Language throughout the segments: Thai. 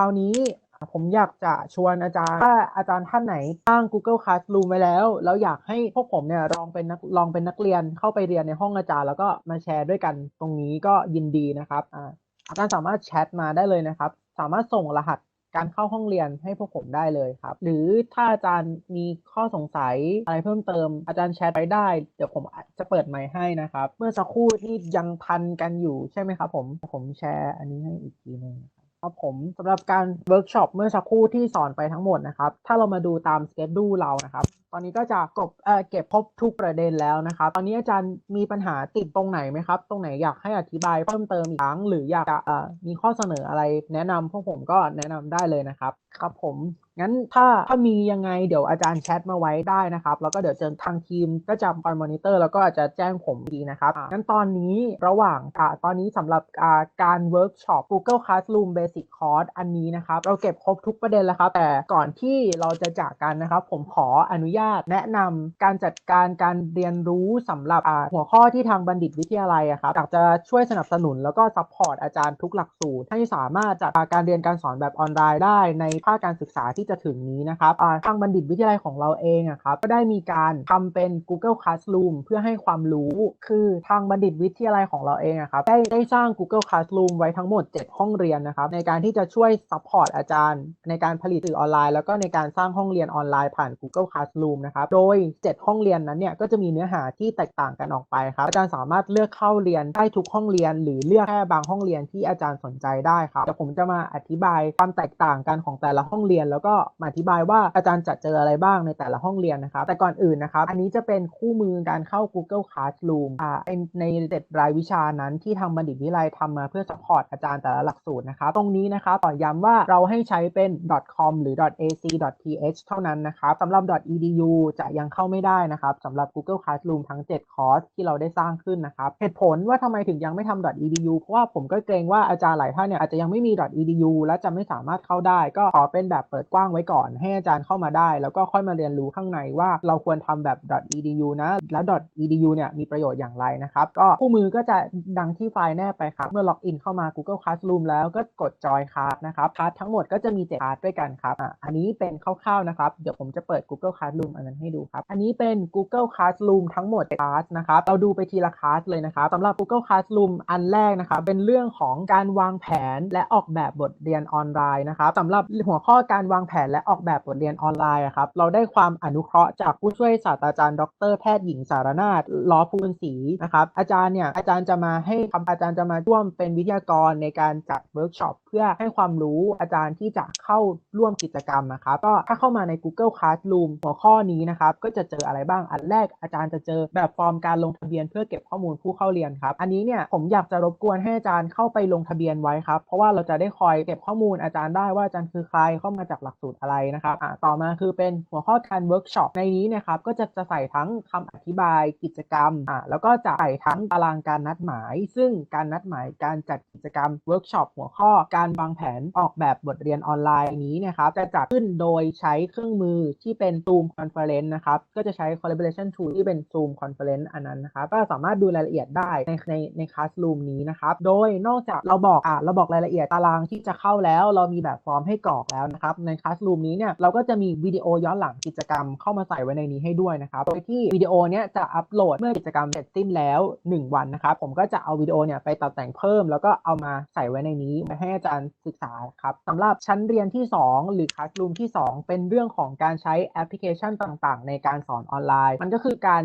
คราวนี้ผมอยากจะชวนอาจารย์ถ้าอาจารย์ท่านไหนตั้ง Google Classroom ไว้แล้ว แล้วอยากให้พวกผมเนี่ยลองเป็นนักลองเป็นนักเรียนเข้าไปเรียนในห้องอาจารย์ แล้วก็มาแชร์ด้วยกันตรงนี้ก็ยินดีนะครับอาจารย์สามารถแชทมาได้เลยนะครับ สามารถส่งรหัสการเข้าห้องเรียนให้พวกผมได้เลยครับ หรือถ้าอาจารย์มีข้อสงสัยอะไรเพิ่มเติม อาจารย์แชทไปได้ เดี๋ยวผมจะเปิดไมค์ให้นะครับ เมื่อสักครู่ที่ยังทันกันอยู่ใช่ไหมครับผมผมแชร์อันนี้ให้อีกทีหนึง ครับผมสำหรับการเวิร์กช็อปเมื่อสักครู่ที่สอนไปทั้งหมดนะครับ ถ้าเรามาดูตามสเกจดูเรานะครับ ตอนนี้ก็จะกบเอ่อเก็บครบทุกประเด็นแล้วนะครับ ตอนนี้อาจารย์มีปัญหาติดตรงไหนไหมครับ ตรงไหนอยากให้อธิบายเพิ่มเติมอีกครั้ง หรืออยากจะเอ่อมีข้อเสนออะไรแนะนำพวกผมก็แนะนำได้เลยนะครับครับผม งั้นถ้าถ้ามียังไงเดี๋ยวอาจารย์แชทมาไว้ได้นะครับ แล้วก็เดี๋ยวเจอทางทีมก็จะคอยมอนิเตอร์แล้วก็อาจจะแจ้งผมดีนะครับ งั้นตอนนี้ระหว่างอ่าตอนนี้สำหรับอ่าการเวิร์กช็อป Google Classroom Basic Course อันนี้นะครับ เราเก็บครบทุกประเด็นแล้วครับ แต่ก่อนที่เราจะจากกันนะครับ ผมขออนุญาตแนะนำการจัดการการเรียนรู้สำหรับอ่าหัวข้อที่ทางบัณฑิตวิทยาลัยอะครับอยากจะช่วยสนับสนุนแล้วก็ซัพพอร์ตอาจารย์ทุกหลักสูตรให้สามารถจัดการเรียนการสอนแบบออนไลน์ได้ในาคการศึกษาที่จะถึงนี้นะครับทางบัณฑิตวิทยาลัยของเราเองอะครับก็ได้มีการทำเป็น Google Classroom เพื่อให้ความรู้คือทางบัณฑิตวิทยาลัยของเราเองอะครับได้ได้สร้าง Google Classroom ไว้ทั้งหมด 7 ห้องเรียนนะครับในการที่จะช่วยซัพพอร์ตอาจารย์ ในการผลิตสื่อออนไลน์ แล้วก็ในการสร้างห้องเรียนออนไลน์ผ่าน Google Classroom นะครับโดย 7 ห้องเรียนนั้นเนี่ยก็จะมีเนื้อหาที่แตกต่างกันออกไปครับอาจารย์สามารถเลือกเข้าเรียนได้ทุกห้องเรียน หรือเลือกแค่บางห้องเรียนที่อาจารย์สนใจได้ครับเดี๋ยวผมจะมาอธิบายความแตกต่างกันของแต่แต่ละห้องเรียน แล้วก็มาอธิบายว่าอาจารย์จะเจออะไรบ้างในแต่ละห้องเรียนนะครับ แต่ก่อนอื่นนะครับ อันนี้จะเป็นคู่มือการเข้า Google Classroom อ่าเป็นในเจ็ดรายวิชานั้นที่ทางบัณฑิตวิทยาลัยทำมาเพื่อสปอร์ตอาจารย์แต่ละหลักสูตรนะครับ ตรงนี้นะครับต่อย้ำว่าเราให้ใช้เป็น .com หรือ .ac.th เท่านั้นนะครับสำหรับ .edu จะยังเข้าไม่ได้นะครับสำหรับ Google Classroom ทั้ง 7 คอร์สที่เราได้สร้างขึ้นนะครับ เหตุผลว่าทำไมถึงยังไม่ทำ .edu เพราะว่าผมก็เกรงว่าอาจารย์หลายท่านเนี่ยอาจจะยังไม่มี .edu และจะไม่สามารถเข้าได้ก็ขอเป็นแบบเปิดกว้างไว้ก่อน ให้อาจารย์เข้ามาได้ แล้วก็ค่อยมาเรียนรู้ข้างในว่าเราควรทำแบบ .edu นะ แล้ว .edu เนี่ยมีประโยชน์อย่างไรนะครับ ก็คู่มือก็จะดังที่ไฟล์แนบไปครับ เมื่อล็อกอินเข้ามา Google Classroom แล้วก็กดจอยค a s นะครับค a s ทั้งหมดก็จะมี7ค a s ด้วยกันครับอะอันนี้เป็นคร่าวๆนะครับ เดี๋ยวผมจะเปิด Google Classroom อันนั้นให้ดูครับ อันนี้เป็น Google Classroom ทั้งหมดค a s นะครับ เราดูไปทีละค a s เลยนะครับสำหรับ Google Classroom อันแรกนะครับ เป็นเรื่องของการวางแผนและออกแบบบทเรียนออนไลน์นะครับสำหรับหัวข้อการวางแผนและออกแบบบทเรียนออนไลน์ครับ เราได้ความอนุเคราะห์จากผู้ช่วยศาสตราจารย์ ดรแพทย์หญิงสารนาถล้อภูลศรีนะครับ อาจารย์เนี่ยอาจารย์จะมาให้คำอาจารย์จะมาร่วมเป็นวิทยากรในการจัดเวิร์กช็อปเพื่อให้ความรู้อาจารย์ที่จะเข้าร่วมกิจกรรมนะครับก็ถ้าเข้ามาใน Google Classroom หัวข้อนี้นะครับก็จะเจออะไรบ้างอันแรกอาจารย์จะเจอแบบฟอร์มการลงทะเบียนเพื่อเก็บข้อมูลผู้เข้าเรียนครับ อันนี้เนี่ยผมอยากจะรบกวนให้อาจารย์เข้าไปลงทะเบียนไว้ครับเพราะว่าเราจะได้คอยเก็บข้อมูลอาจารย์ได้ว่าอาจารย์คือใครเข้ามาจากหลักสูตรอะไรนะครับต่อมาคือเป็นหัวข้อการเวิร์กช็อปในนี้นะครับก็จะจะใส่ทั้งคำอธิบายกิจกรรมอ่าแล้วก็จะใส่ทั้งตารางการนัดหมาย ซึ่งการนัดหมายการจัดกิจกรรมเวิร์กช็อปหัวข้อการวางแผนออกแบบบทเรียนออนไลน์นี้นะครับจะจัดขึ้นโดยใช้เครื่องมือที่เป็น Zoom Conference นะครับก็จะใช้ collaboration tool ที่เป็น Zoom Conference อันนั้นนะครับก็สามารถดูรายละเอียดได้ในในใน Classroom นี้นะครับโดยนอกจากเราบอกอ่าเราบอกรายละเอียดตารางที่จะเข้าแล้ว เรามีแบบฟอร์มให้กรอกแล้วนะครับ ใน Classroom นี้เนี่ยเราก็จะมีวิดีโอย้อนหลังกิจกรรมเข้ามาใส่ไว้ในนี้ให้ด้วยนะครับ โดยที่วิดีโอเนี้ยจะอัปโหลดเมื่อกิจกรรมเสร็จสิ้นแล้ว 1 วันนะครับ ผมก็จะเอาวิดีโอเนี่ยไปตัดแต่งเพิ่ม แล้วก็เอามาใส่ไว้ในนี้ไว้ให้อาจารย์ศึกษาครับสำหรับชั้นเรียนที่ 2 หรือ Classroom ที่ 2 เป็นเรื่องของการใช้แอปพลิเคชันต่างๆ ในการสอนออนไลน์ มันก็คือการ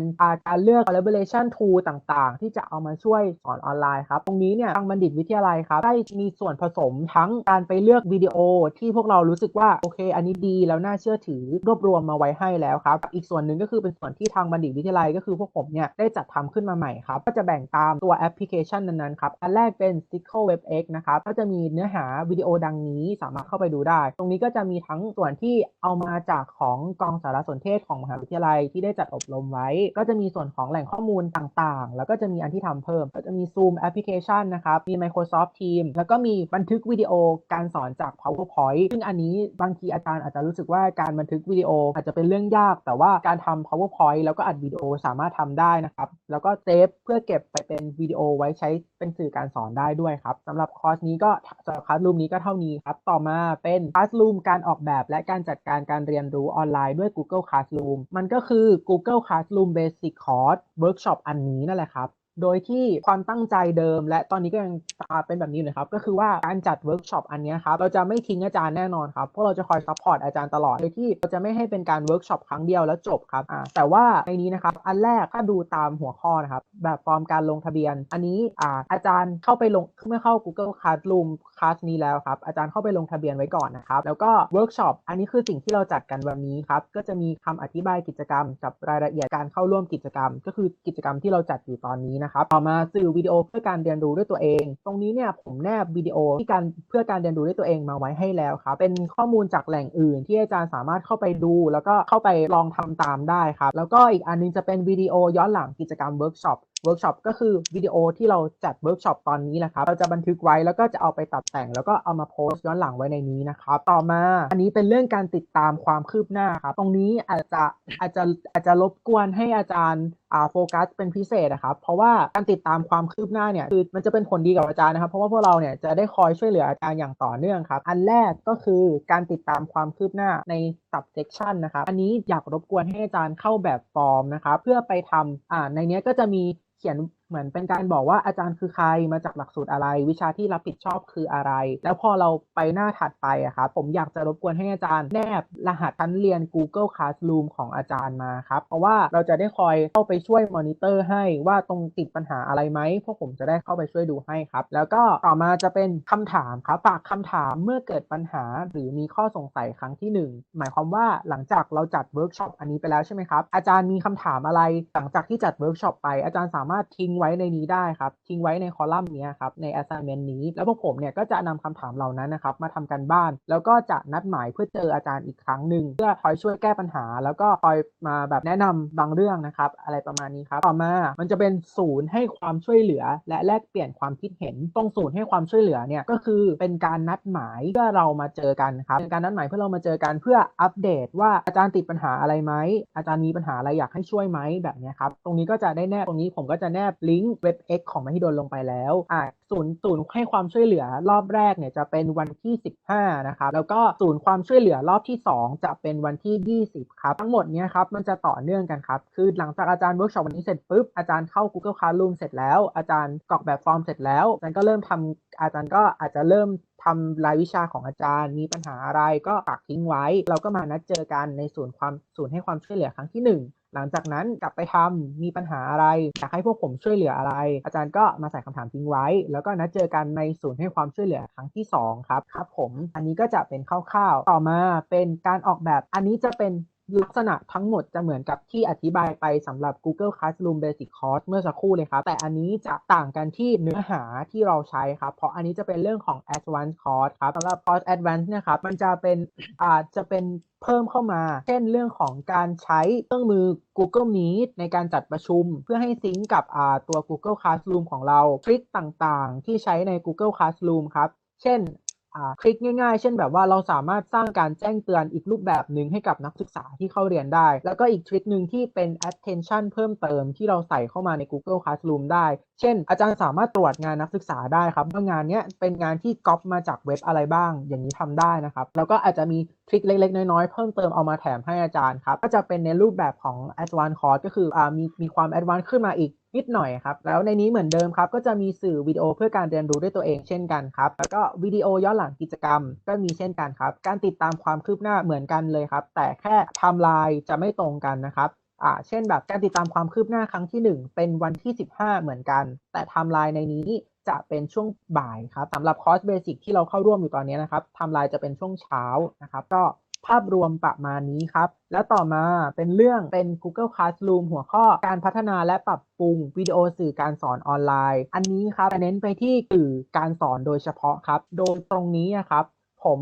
การเลือก collaboration tool ต่างๆ ที่จะเอามาช่วยสอนออนไลน์ครับตรงนี้เนี่ยทางบัณฑิตวิทยาลัยครับได้มีส่วนผสมทั้งการไปเลือกวิดีโอที่พวกเรารู้สึกว่าโอเค อันนี้ดีแล้วน่าเชื่อถือรวบรวมมาไว้ให้แล้วครับ อีกส่วนหนึ่งก็คือเป็นส่วนที่ทางบัณฑิตวิทยาลัยก็คือพวกผมเนี่ยได้จัดทำขึ้นมาใหม่ครับ ก็จะแบ่งตามตัวแอปพลิเคชันนั้นๆครับ อันแรกเป็น s t i c k o WebX นะครับ ก็จะมีเนื้อหาวิดีโอดังนี้สามารถเข้าไปดูได้ ตรงนี้ก็จะมีทั้งส่วนที่เอามาจากของกองสารสนเทศของมหาวิทยาลัยที่ได้จัดอบรมไว้ ก็จะมีส่วนของแหล่งข้อมูลต่างๆ แล้วก็จะมีอันที่ทำเพิ่ม ก็จะมี Zoom แอปพลิเคชันนะครับ มี Microsoft Teams แล้วก็มีบันทึกวิดีโอการสอนจาก PowerPoint ซึ่งอันนี้บางทีอาจารย์อาจจะรู้สึกว่าการบันทึกวิดีโออาจจะเป็นเรื่องยาก แต่ว่าการทำ powerpoint แล้วก็อัดวิดีโอสามารถทำได้นะครับ แล้วก็เซฟเพื่อเก็บไปเป็นวิดีโอไว้ใช้เป็นสื่อการสอนได้ด้วยครับสำหรับคอร์สนี้ก็สำหรับคลาสรูมนี้ก็เท่านี้ครับ ต่อมาเป็นคลาสรูมการออกแบบและการจัดการการเรียนรู้ออนไลน์ด้วย Google Classroom มันก็คือ Google Classroom Basic Course Workshop อันนี้นั่นแหละครับ โดยที่ความตั้งใจเดิม และตอนนี้ก็ยังอ่าเป็นแบบนี้เลยครับ ก็คือว่าการจัดเวิร์กช็อปอันนี้ครับ เราจะไม่ทิ้งอาจารย์แน่นอนครับ เพราะเราจะคอยซัพพอร์ตอาจารย์ตลอด โดยที่เราจะไม่ให้เป็นการเวิร์กช็อปครั้งเดียวแล้วจบครับอ่าแต่ว่าในนี้นะครับ อันแรกถ้าดูตามหัวข้อนะครับ แบบฟอร์มการลงทะเบียน อันนี้อ่าอาจารย์เข้าไปลงเมื่อเข้า Google Classroom คลาสนี้แล้วครับ อาจารย์เข้าไปลงทะเบียนไว้ก่อนนะครับ แล้วก็เวิร์กช็อป อันนี้คือสิ่งที่เราจัดกันวันนี้ครับ ก็จะมีคำอธิบายกิจกรรม กับรายละเอียดการเข้าร่วมกิจกรรม ก็คือกิจกรรมที่เราจัดอยู่ตอนนี้นะครับต่อมาสื่อวิดีโอเพื่อการเรียนรู้ด้วยตัวเอง ตรงนี้เนี่ยผมแนบวิดีโอที่การเพื่อการเรียนรู้ด้วยตัวเองมาไว้ให้แล้วครับเป็นข้อมูลจากแหล่งอื่น ที่อาจารย์สามารถเข้าไปดู แล้วก็เข้าไปลองทำตามได้ครับแล้วก็อีกอันนึงจะเป็นวิดีโอย้อนหลังกิจกรรมเวิร์กช็อป เวิร์กช็อปก็คือวิดีโอที่เราจัดเวิร์กช็อปตอนนี้แหละครับ เราจะบันทึกไว้แล้วก็จะเอาไปตัดแต่ง แล้วก็เอามาโพสต์ย้อนหลังไว้ในนี้นะครับ ต่อมาอันนี้เป็นเรื่องการติดตามความคืบหน้าครับ ตรงนี้อาจจะอาจจะอาจจะรบกวนให้อาจารย์โฟกัสเป็นพิเศษนะครับ เพราะว่าการติดตามความคืบหน้าเนี่ยคือมันจะเป็นผลดีกับอาจารย์นะครับ เพราะว่าพวกเราเนี่ยจะได้คอยช่วยเหลืออาจารย์อย่างต่อเนื่องครับ อันแรกก็คือการติดตามความคืบหน้าใน subsection นะครับ อันนี้อยากรบกวนให้อาจารย์เข้าแบบฟอร์มนะครับ เพื่อไปทำอ่าในนี้ก็จะมี เขียน เหมือนเป็นการบอกว่าอาจารย์คือใครมาจากหลักสูตรอะไร วิชาที่รับผิดชอบคืออะไร แล้วพอเราไปหน้าถัดไปอะครับผมอยากจะรบกวนให้อาจารย์แนบรหัสชั้นเรียน Google Classroom ของอาจารย์มาครับ เพราะว่าเราจะได้คอยเข้าไปช่วยมอนิเตอร์ให้ว่าตรงติดปัญหาอะไรไหมพวกผมจะได้เข้าไปช่วยดูให้ครับ แล้วก็ต่อมาจะเป็นคำถามครับฝากคำถามเมื่อเกิดปัญหาหรือมีข้อสงสัยครั้งที่หนึ่งหมายความว่าหลังจากเราจัดเวิร์กช็อปอันนี้ไปแล้วใช่ไหมครับอาจารย์มีคำถามอะไรหลังจากที่จัดเวิร์กช็อปไปอาจารย์สามารถทิ้งไว้ในนี้ได้ครับ ทิ้งไว้ในคอลัมน์นี้ครับ ใน assignment นี้ แล้วพวกผมเนี่ยก็จะนำคำถามเหล่านั้นนะครับ มาทำกันบ้าน แล้วก็จะนัดหมายเพื่อเจออาจารย์อีกครั้งหนึ่งเพื่อคอยช่วยแก้ปัญหา แล้วก็คอยมาแบบแนะนำบางเรื่องนะครับ อะไรประมาณนี้ครับ ต่อมา มันจะเป็นศูนย์ให้ความช่วยเหลือ และแลกเปลี่ยนความคิดเห็น ตรงศูนย์ให้ความช่วยเหลือเนี่ยก็คือเป็นการนัดหมายเพื่อเรามาเจอกันครับเป็นการนัดหมายเพื่อเรามาเจอกันเพื่ออัปเดตว่าอาจารย์ติดปัญหาอะไรไหมอาจารย์มีปัญหาอะไรอยากให้ช่วยไหมแบบนี้ครับตรงนี้ก็จะได้แนบตรงนี้ผมก็จะแนบลิงก์เว็บ X ของมหิดลลงไปแล้วอ่าศูนย์ศูนย์ให้ความช่วยเหลือรอบแรกเนี่ยจะเป็นวันที่ 15 นะครับ แล้วก็ศูนย์ความช่วยเหลือรอบที่ 2 จะเป็นวันที่ 20 ครับ ทั้งหมดเนี้ยครับมันจะต่อเนื่องกันครับ คือหลังจากอาจารย์เวิร์กช็อปวันนี้เสร็จปุ๊บ อาจารย์เข้า Google Classroom เสร็จแล้ว อาจารย์กรอกแบบฟอร์มเสร็จแล้ว อาจารย์ก็เริ่มทำอาจารย์ก็อาจจะเริ่มทำรายวิชาของอาจารย์มีปัญหาอะไรก็ฝากทิ้งไว้ เราก็มานัดเจอกันในศูนย์ความศูนย์ให้ความช่วยเหลือครั้งที่ 1 หลังจากนั้นกลับไปทำมีปัญหาอะไรอยากให้พวกผมช่วยเหลืออะไร อาจารย์ก็มาใส่คำถามทิ้งไว้ แล้วก็นัดเจอกันในศูนย์ให้ความช่วยเหลือครั้งที่ 2 ครับครับผม อันนี้ก็จะเป็นคร่าวๆ ต่อมาเป็นการออกแบบอันนี้จะเป็น ลักษณะทั้งหมดจะเหมือนกับที่อธิบายไปสำหรับ Google Classroom Basic Course เมื่อสักครู่เลยครับ แต่อันนี้จะต่างกันที่เนื้อหาที่เราใช้ครับ เพราะอันนี้จะเป็นเรื่องของ Advanced Course ครับสำหรับ Course Advanced เนี่ยครับ มันจะเป็นอาจจะเป็นเพิ่มเข้ามา เช่นเรื่องของการใช้เครื่องมือ Google Meet ในการจัดประชุม เพื่อให้ซิงก์กับตัว Google Classroom ของเรา ทริคต่างๆ ที่ใช้ใน Google Classroom ครับ เช่น คลิกง่ายๆ เช่นแบบว่าเราสามารถสร้างการแจ้งเตือนอีกรูปแบบหนึ่งให้กับนักศึกษาที่เข้าเรียนได้ แล้วก็อีกทริคหนึ่งที่เป็น attention เพิ่มเติมที่เราใส่เข้ามาใน Google Classroom ได้ เช่น อาจารย์สามารถตรวจงานนักศึกษาได้ครับว่างานเนี้ยเป็นงานที่ก๊อปมาจากเว็บอะไรบ้าง อย่างนี้ทำได้นะครับ แล้วก็อาจจะมีทริคเล็กๆ น้อยๆ เพิ่มเติมเอามาแถมให้อาจารย์ครับ ก็จะเป็นในรูปแบบของ advanced course ก็คืออมีมีความ advanced ขึ้นมาอีกนิดหน่อยครับ แล้วในนี้เหมือนเดิมครับ ก็จะมีสื่อวิดีโอเพื่อการเรียนรู้ด้วยตัวเองเช่นกันครับ แล้วก็วิดีโอย้อนหลังกิจกรรม ก็มีเช่นกันครับ การติดตามความคืบหน้าเหมือนกันเลยครับ แต่แค่ไทม์ไลน์จะไม่ตรงกันนะครับอ่าเช่นแบบการติดตามความคืบหน้าครั้งที่ 1 เป็นวันที่ 15 เหมือนกัน แต่ไทม์ไลน์ในนี้ จะเป็นช่วงบ่ายครับสำหรับคอร์สเบสิกที่เราเข้าร่วมอยู่ตอนนี้นะครับทำไลน์จะเป็นช่วงเช้านะครับ ก็ภาพรวมประมาณนี้ครับ แล้วต่อมาเป็นเรื่องเป็น Google Classroom หัวข้อการพัฒนาและปรับปรุงวิดีโอสื่อการสอนออนไลน์ อันนี้ครับเน้นไปที่สื่อการสอนโดยเฉพาะครับ โดยตรงนี้นะครับ ผม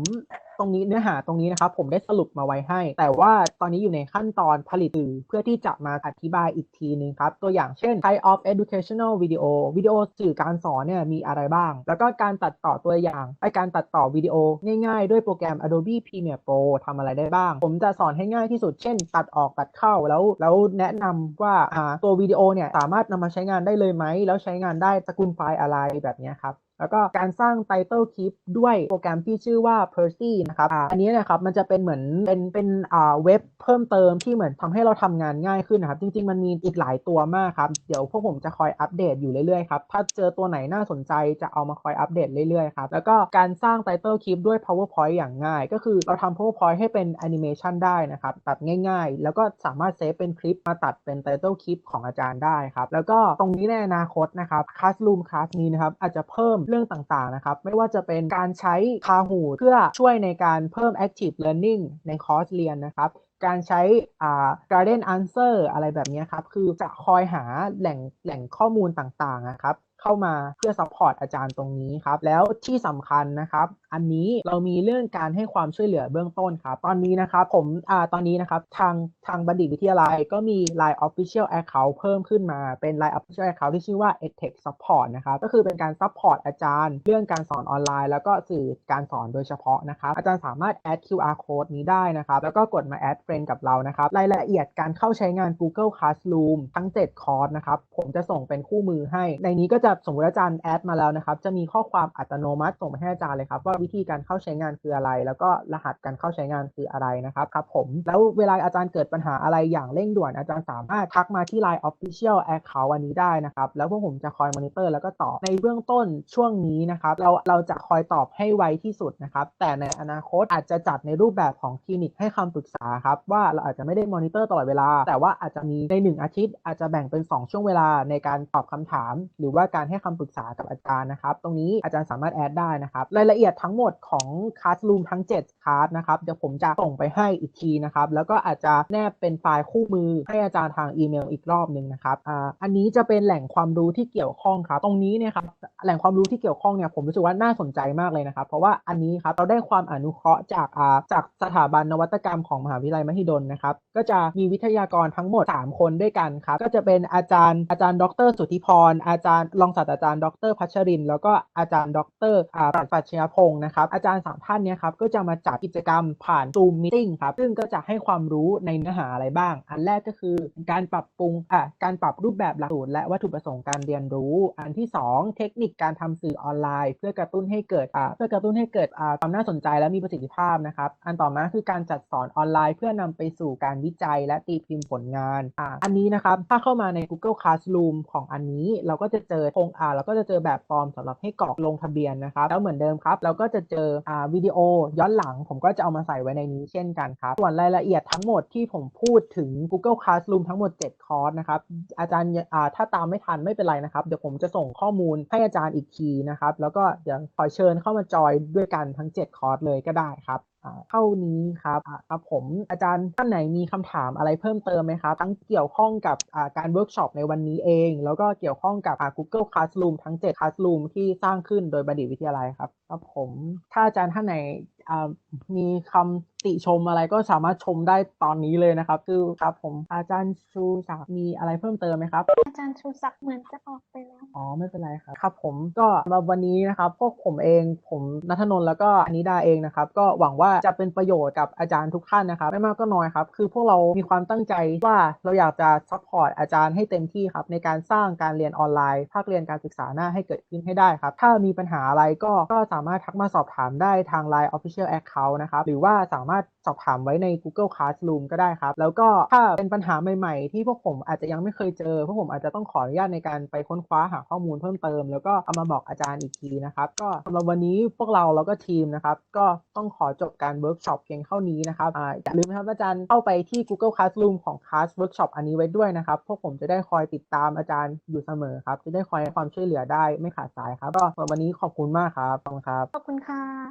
ตรงนี้เนื้อหาตรงนี้นะครับผมได้สรุปมาไว้ให้ แต่ว่าตอนนี้อยู่ในขั้นตอนผลิตสื่อเพื่อที่จะมาอธิบายอีกทีนึงครับ ตัวอย่างเช่น type of educational video วิดีโอสื่อการสอนเนี่ยมีอะไรบ้าง แล้วก็การตัดต่อตัวอย่างไอการตัดต่อวิดีโอง่ายๆ ด้วยโปรแกรม Adobe Premiere Pro ทำอะไรได้บ้าง ผมจะสอนให้ง่ายที่สุดเช่น ตัดออกตัดเข้าแล้วแล้วแนะนำว่าอ่าตัววิดีโอเนี่ยสามารถนำมาใช้งานได้เลยไหม แล้วใช้งานได้สกุลไฟล์อะไรแบบนี้ครับแล้วก็การสร้างไตเติลคลิปด้วยโปรแกรมที่ชื่อว่า Percy นะครับออันนี้นะครับมันจะเป็นเหมือนเป็นเป็นอ่าเว็บเพิ่มเติมที่เหมือนทำให้เราทำงานง่ายขึ้นนะครับ จริง ๆ มันมีอีกหลายตัวมากครับ เดี๋ยวพวกผมจะคอยอัปเดตอยู่เรื่อยๆครับ ถ้าเจอตัวไหนน่าสนใจจะเอามาคอยอัปเดตเรื่อยๆครับ แล้วก็การสร้างไตเติลคลิปด้วย PowerPoint อย่างง่าย ก็คือเราทำ PowerPoint ให้เป็นแอนิเมชันได้นะครับแบบง่าย ๆ แล้วก็สามารถเซฟเป็นคลิปมาตัดเป็นไตเติลคลิปของอาจารย์ได้ครับ แล้วก็ตรงนี้ในอนาคตนะครับ Classroom คลาสนี้นะครับอาจจะเพิ่มเรื่องต่างๆนะครับ ไม่ว่าจะเป็นการใช้ Kahoot เพื่อช่วยในการเพิ่ม Active Learning ในคอร์สเรียนนะครับ การใช้ Garden Answer อะไรแบบนี้ครับ คือจะคอยหาแหล่งแหล่งข้อมูลต่างๆนะครับ เข้ามาเพื่อซัพพอร์ตอาจารย์ตรงนี้ครับ แล้วที่สำคัญนะครับ อันนี้เรามีเรื่องการให้ความช่วยเหลือเบื้องต้นครับ ตอนนี้นะครับผมอ่าตอนนี้นะครับทางทางบัณฑิตวิทยาลัยก็มี Line Official Account เพิ่มขึ้นมาเป็น Line Official Account ที่ชื่อว่า EdTech Support นะครับ ก็คือเป็นการซัพพอร์ตอาจารย์ เรื่องการสอนออนไลน์ แล้วก็สื่อการสอนโดยเฉพาะนะครับ อาจารย์สามารถ add QR code นี้ได้นะครับ แล้วก็กดมา add friend กับเรานะครับ รายละเอียดการเข้าใช้งาน Google Classroom ทั้ง 7 คอร์สนะครับ ผมจะส่งเป็นคู่มือให้ ในนี้ก็จะสมมติอาจารย์แอดมาแล้วนะครับ จะมีข้อความอัตโนมัติส่งไปให้อาจารย์เลยครับ ว่าวิธีการเข้าใช้งานคืออะไร แล้วก็รหัสการเข้าใช้งานคืออะไรนะครับครับผม แล้วเวลาอาจารย์เกิดปัญหาอะไรอย่างเร่งด่วนอาจารย์สามารถทักมาที่ Line Official Account อันนี้ได้นะครับ แล้วพวกผมจะคอยมอนิเตอร์แล้วก็ตอบในเบื้องต้นช่วงนี้นะครับเราเราจะคอยตอบให้ไวที่สุดนะครับ แต่ในอนาคตอาจจะจัดในรูปแบบของคลินิกให้คำปรึกษาครับว่าเราอาจจะไม่ได้มอนิเตอร์ตลอดเวลา แต่ว่าอาจจะมีใน 1 อาทิตย์อาจจะแบ่งเป็น 2 ช่วงเวลาในการตอบคำถาม หรือว่าการให้คำปรึกษากับอาจารย์นะครับ ตรงนี้อาจารย์สามารถแอดได้นะครับ รายละเอียดทั้งหมดของคลาส o ูมทั้ง 7คลาสนะครับ เดี๋ยวผมจะส่งไปให้อีกทีนะครับ แล้วก็อาจจะแนบเป็นไฟล์คู่มือให้อาจารย์ทางอีเมลอีกรอบหนึ่งนะครับอ่าอันนี้จะเป็นแหล่งความรู้ที่เกี่ยวข้องครับ ตรงนี้เนี่ยครับ แหล่งความรู้ที่เกี่ยวข้องเนี่ย ผมรู้สึกว่าน่าสนใจมากเลยนะครับ เพราะว่าอันนี้ครับ เราได้ความอนุเคราะห์จากอ่าจากสถาบันนวัตกรรมของมหาวิทยาลัยมหิดลนะครับ ก็จะมีวิทยากรทั้งหมด 3 คนด้วยกันครับ ก็จะเป็นอาจารย์อาจารย์ ดร สุทธิพร อาจารย์รองศาสตราจารย์ดร พัชริน แล้วก็อาจารย์ดรอาปรัชปัชญาพงศ์นะครับ อาจารย์สามท่านเนี้ยครับก็จะมาจัดกิจกรรมผ่าน Zoom Meeting ครับ ซึ่งก็จะให้ความรู้ในเนื้อหาอะไรบ้าง อันแรกก็คือการปรับปรุงอะการปรับรูปแบบหลักสูตร และวัตถุประสงค์การเรียนรู้ อันที่ 2 เทคนิคการทำสื่อออนไลน์ เพื่อกระตุ้นให้เกิดอ่าเพื่อกระตุ้นให้เกิดอ่าความน่าสนใจและมีประสิทธิภาพนะครับ อันต่อมาคือการจัดสอนออนไลน์ เพื่อนำไปสู่การวิจัย และตีพิมพ์ผลงานอ่าอันนี้นะครับถ้าเข้ามาใน Google Classroom ของอันนี้เราก็จะเจอโครงอ่าเราก็จะเจอแบบฟอร์มสำหรับให้กรอกลงทะเบียนนะครับ แล้วเหมือนเดิมครับ เราก็จะเจออ่าวิดีโอย้อนหลัง ผมก็จะเอามาใส่ไว้ในนี้เช่นกันครับส่วนรายละเอียดทั้งหมดที่ผมพูดถึง Google Classroom ทั้งหมด 7 คอร์สนะครับ อาจารย์อ่าถ้าตามไม่ทันไม่เป็นไรนะครับ เดี๋ยวผมจะส่งข้อมูลให้อาจารย์อีกทีนะครับ แล้วก็เดี๋ยวขอเชิญเข้ามาจอยด้วยกันทั้ง 7 คอร์สเลยก็ได้ครับ เท่านี้ครับอาครับผมอาจารย์ท่านไหนมีคำถามอะไรเพิ่มเติมไหมครับทั้งเกี่ยวข้องกับการเวิร์กช็อปในวันนี้เอง แล้วก็เกี่ยวข้องกับ Google Classroom ทั้ง 7 Classroom ที่สร้างขึ้นโดยบัณฑิตวิทยาลัยครับ ครับผมถ้าอาจารย์ท่านไหนอ่ามีคำติชมอะไรก็สามารถชมได้ตอนนี้เลยนะครับคือครับผมอาจารย์ชูศักดิ์มีอะไรเพิ่มเติมไหมครับ อาจารย์ชูศักดิ์เหมือนจะออกไปแล้ว อ๋อไม่เป็นไรครับครับ ผมก็สำหรับวันนี้นะครับพวกผมเองผมนัทนนท์แล้วก็อนิดาเองนะครับ ก็หวังว่าจะเป็นประโยชน์กับอาจารย์ทุกท่านนะครับ ไม่มากก็น้อยครับ คือพวกเรามีความตั้งใจว่าเราอยากจะซัพพอร์ตอาจารย์ให้เต็มที่ครับในการสร้างการเรียนออนไลน์ ภาคเรียนการศึกษาหน้าให้เกิดขึ้นให้ได้ครับ ถ้ามีปัญหาอะไรก็ก็สามามารถทักมาสอบถามได้ทาง Line Official Account นะครับหรือว่าสามารถสอบถามไว้ใน Google Classroom ก็ได้ครับ แล้วก็ถ้าเป็นปัญหาใหม่ๆ ที่พวกผมอาจจะยังไม่เคยเจอพวกผมอาจจะต้องขออนุญาตในการไปค้นคว้าหาข้อมูลเพิ่มเติม แล้วก็เอามาบอกอาจารย์อีกทีนะครับ ก็สำหรับวันนี้พวกเราแล้วก็ทีมนะครับ ก็ต้องขอจบการเวิร์กช็อปเพียงเท่านี้นะครับออย่าลืมนะครับอาจารย์เข้าไปที่ Google Classroom ของ Class Workshop อันนี้ไว้ด้วยนะครับ พวกผมจะได้คอยติดตามอาจารย์อยู่เสมอครับ จะได้คอยความช่วยเหลือได้ไม่ขาดสายครับก็วันนี้ขอบคุณมากครับขอบคุณครับ ขอบคุณค่ะ